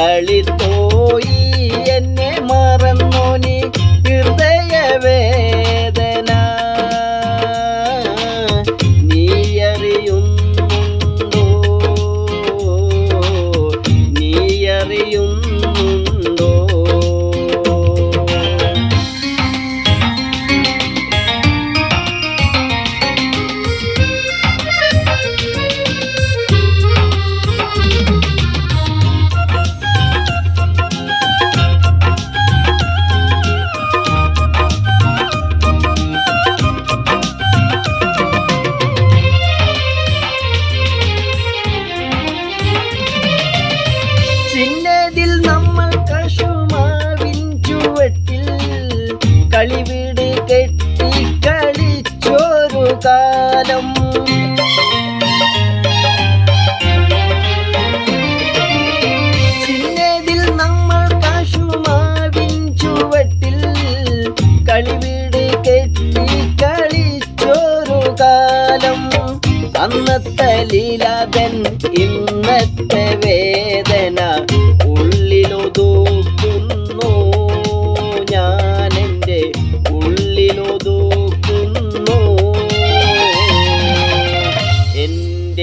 എന്റെ പോയി. എന്നെ മറന്നു നീ? ഹൃദയ കളിവീട് കെട്ടി കളിച്ചൊരു കാലം ചിന്നതിൽ നമ്മൾ അന്നത്തെ ലീലാതൻ ഇന്നത്തെ വേദന ഉള്ളിലൊതുക്കുന്നു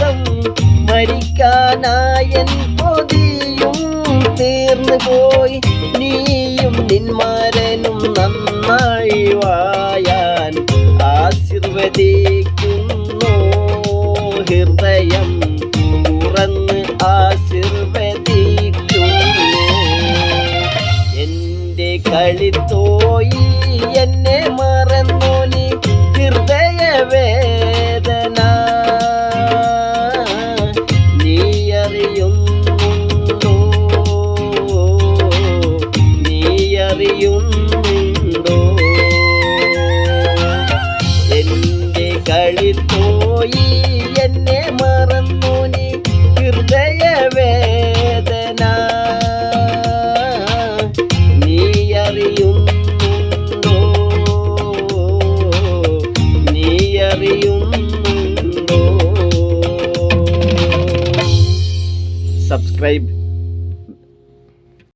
ലോകവാസം മരിക്കാനായൻ പൊതിയും തീർന്നു പോയി. നീയും നിന്മാരനും നന്നായി വായാൻ ആശീർവദിക്കുന്നു. ഹൃദയം കളിത്തോയി എന്നെ മറന്നു നീ ഹൃദയ വേദന നീ അറിയുന്നുണ്ടോ? നീ അറിയുന്നുണ്ടോ? സബ്സ്ക്രൈബ്